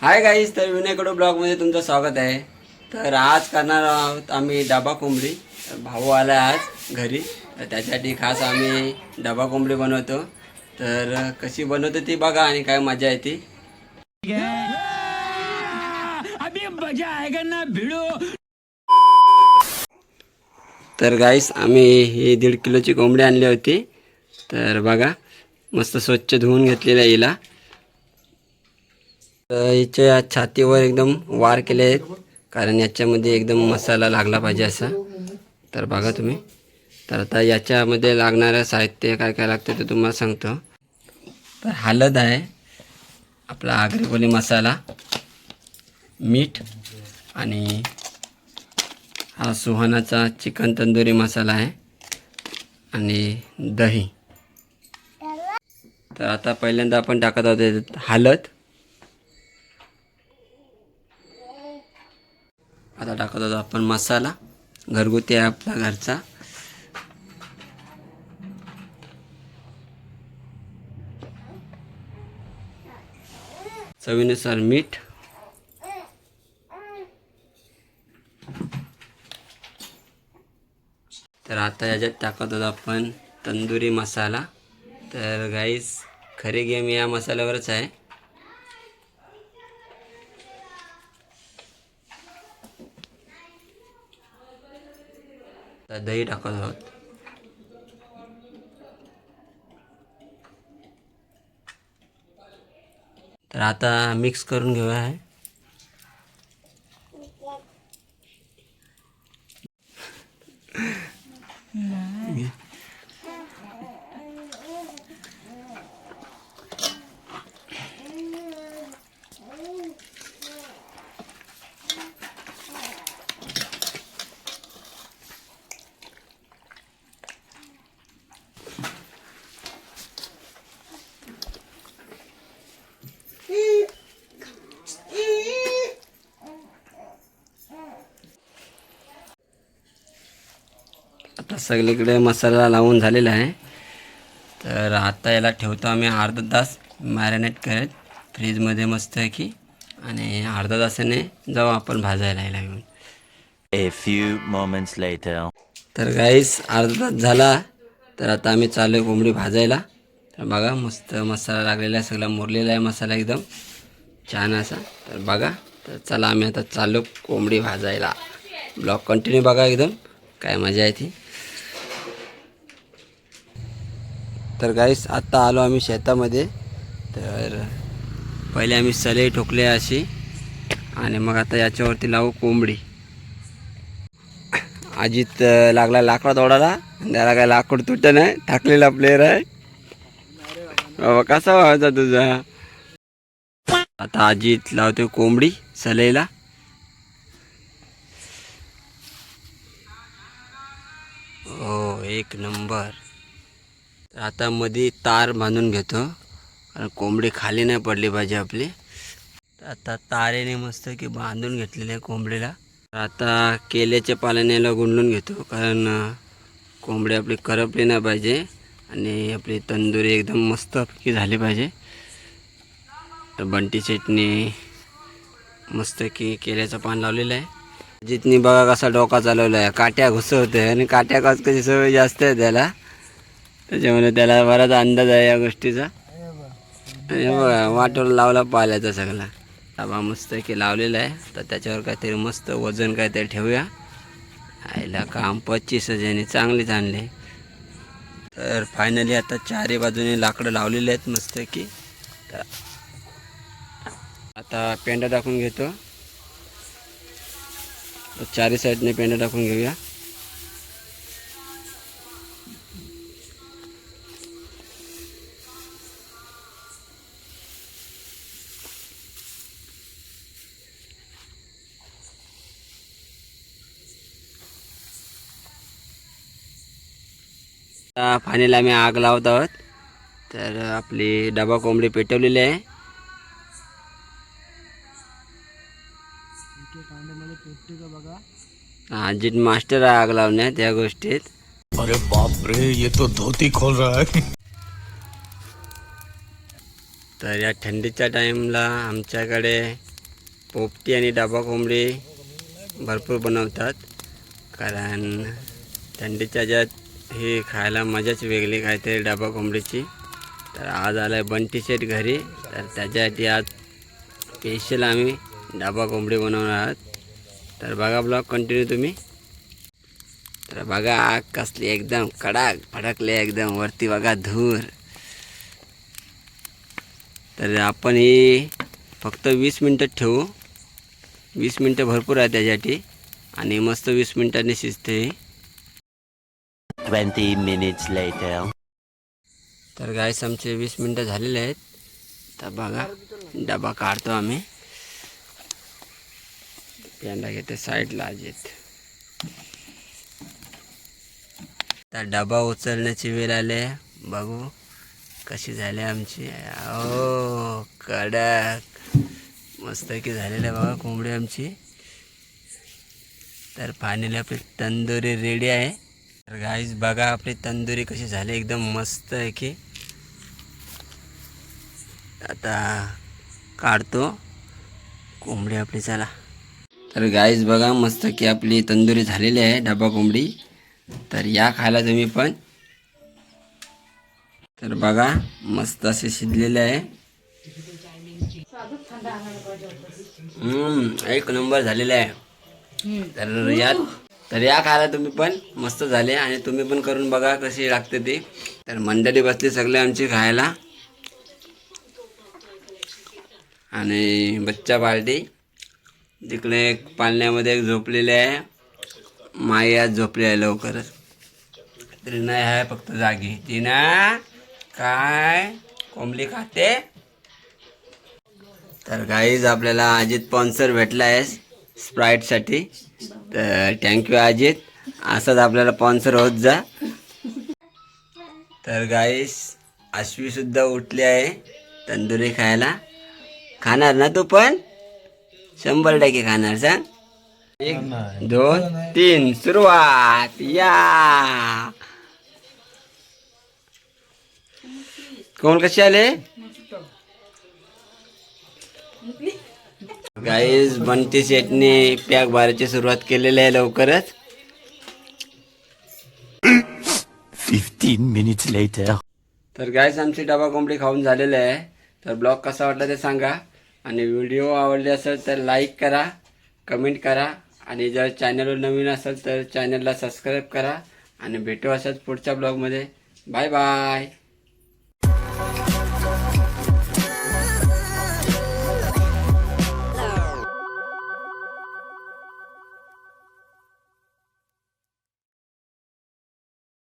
Hi guys तर विनयकडो ब्लॉगमध्ये तुमचं स्वागत आहे. तर आज करणार आहोत आम्ही डबा कोंबडी. भाऊ आला आज घरी. तर त्यासाठी खास आम्ही डबा कोंबडी बनवतो. तर कशी बनवतो ती बघा आणि काय मजा येते. तर गाईस आम्ही ही दीड किलोची कोंबडी आणली होती. तर बघा मस्त स्वच्छ धुवून घेतलेलं आहे हिला. याच्या छातीवर एकदम वार केले आहेत. कारण याच्यामध्ये एकदम मसाला लागला पाहिजे असा. तर बघा तुम्ही. तर आता याच्यामध्ये लागणारं साहित्य काय काय लागतं ते तुम्हाला सांगतो. तर हळद आहे. आपला आगरी मसाला मीठ आणि हा सुहानाचा चिकन तंदुरी मसाला आहे. आणि दही. तर आता पहिल्यांदा आपण टाकत आहोत हलद. हळद आता टाकत होतो आपण मसाला घरगुती आहे आपला घरचा. चवीनुसार मीठ. तर आता याच्यात टाकत होतो आपण तंदुरी मसाला. तर गाईस खरी गेम या मसाल्यावरच आहे. आता दही टाकत आहोत. तर आता मिक्स करून घेऊया. आहे सगळीकडे मसाला लावून झालेला आहे. तर आता याला ठेवतो आम्ही अर्धा तास मॅरिनेट करत. फ्रीजमध्ये मस्त आहे की आणि अर्धा तासाने जाऊ आपण भाजायला याला घेऊन. A few moments later. तर गाईस अर्धा तास झाला. तर आता आम्ही चालू आहे कोंबडी भाजायला. तर बघा मस्त मसाला लागलेला आहे. सगळा मुरलेला आहे मसाला एकदम. छान असा. तर बघा तर चला आम्ही आता चालू कोंबडी भाजायला. ब्लॉग कंटिन्यू बघा एकदम. काय मजा आहे ती. तर गाईस आत्ता आलो आम्ही शेतामध्ये. तर पहिले आम्ही सले ठोकले अशी. आणि मग आता याच्यावरती लावू कोंबडी. आजीत लागला लाकडा तोडाला त्याला काय लाकूड तुटत नाही. टाकलेला प्लेअर आहे. बाबा कसा व्हायचा तुझा? आता आजीत लावते कोंबडी सलेला. हो एक नंबर. तर आता मध्ये तार बांधून घेतो. कारण कोंबडी खाली नाही पडली पाहिजे आपली. तर आता तारेने मस्त की बांधून घेतलेले आहे कोंबडीला. तर आता केल्याच्या पाल्याने गुंडून घेतो. कारण कोंबडी आपली करपली नाही पाहिजे. आणि आपली तंदुरी एकदम मस्त की झाली पाहिजे. तर बंटी चटणी मस्त की केल्याचं पान लावलेलं आहे. जितनी बघा कसा डोका चालवला आहे काट्या घुसवते आणि काट्या कशी सवय जास्त आहे त्याला. त्याच्यामुळे त्याला बराच अंदाज आहे या गोष्टीचा. आणि बघा वाटोला लावला पाल्याचा सगळा. डबा मस्त की लावलेला आहे. तर त्याच्यावर काहीतरी मस्त वजन काहीतरी ठेवूया. आईला काम पच्चीस हजाराने चांगलीच आणले. तर फायनली आता चारही बाजूने लाकडं लावलेली आहेत मस्त की. तर आता पेंडा टाकून घेतो. चारही साईडने पेंडा टाकून घेऊया. फायनली आम्ही आग लावत आहोत. तर आपली डबा कोंबडी पेटवलेली आहे. आजीत मास्टर आहे आग लावण्यात या गोष्टीत. अरे बाप रे ये तो धोती खोल रहा है. तर या थंडीच्या टाईमला आमच्याकडे पोपटी आणि डाबा कोंबडी भरपूर बनवतात. कारण थंडीच्या ज्यात हे खायला मजाच वेगळी काहीतरी डबा कोंबडीची. तर आज आला आहे बंटी शेट घरी. तर त्याच्यासाठी आज स्पेशल आम्ही डबा कोंबडी बनवणार आहात. तर बघा ब्लॉग कंटिन्यू तुम्ही. तर बघा आग कसली एकदम कडाक फडकले एकदम वरती बघा धूर. तर आपण ही फक्त वीस मिनटं ठेवू. वीस मिनटं भरपूर आहे त्याच्यासाठी. आणि मस्त वीस मिनटांनी शिजते ट्वेंटी मिनिट्स लेटर तर गायस आमचे वीस मिनटं झालेले आहेत. तर बघा डबा काढतो आम्ही. पेंडा घेते साईडला अजित. तर डबा उचलण्याची वेळ आले बघू कशी झाली आमची. ओ कडक. मस्त की झालेलं आहे बघा कोंबडी आमची. तर फायनली आपली तंदुरी रेडी आहे. तर गाईज बघा आपली तंदुरी कशी झाली एकदम मस्त आहे की. आता काढतो. कोंबडी आपली चला. तर गाईज बघा मस्त की आपली तंदुरी झालेली आहे डबा कोंबडी. तर या खायला तुम्ही पण. तर बघा मस्त असे शिजलेले आहे. हम्म, एक नंबर झालेला आहे. तर यात तर या खायला तुम्ही पण मस्त झाले आणि तुम्ही पण करून बघा कशी लागते ती. तर मंडळी बसली सगळे आमची खायला. आणि बच्चा पार्टी. तिकडे एक पालण्यामध्ये एक झोपलेली आहे. माई आज झोपली आहे लवकरच. तरी नाही आहे फक्त जागी. ती ना काय? कोंबली खाते? तर काहीच आपल्याला अजित स्पॉन्सर भेटला आहेस. स्प्राईटसाठी तर थँक्यू अजित असंच आपल्याला स्पॉन्सर होत जा. तर गाईस अश्वी सुद्धा उठली आहे तंदुरी खायला. खाणार ना तू पण? शंभर टक्के खाणार सांग. एक दोन तीन सुरुवात. या. कोण कसे आले? गाईज बंटी शेटने पॅक बाराची सुरुवात केलेली आहे लवकरच. 15 minutes later. तर गाईज आमची डबा कोंबडी खाऊन झालेली आहे. तर ब्लॉग कसा वाटला ते सांगा. आणि व्हिडिओ आवडले असेल तर लाईक करा कमेंट करा. आणि जर चॅनलवर नवीन असेल तर चॅनलला सबस्क्राईब करा. आणि भेटू असंच पुढच्या ब्लॉगमध्ये. Bye bye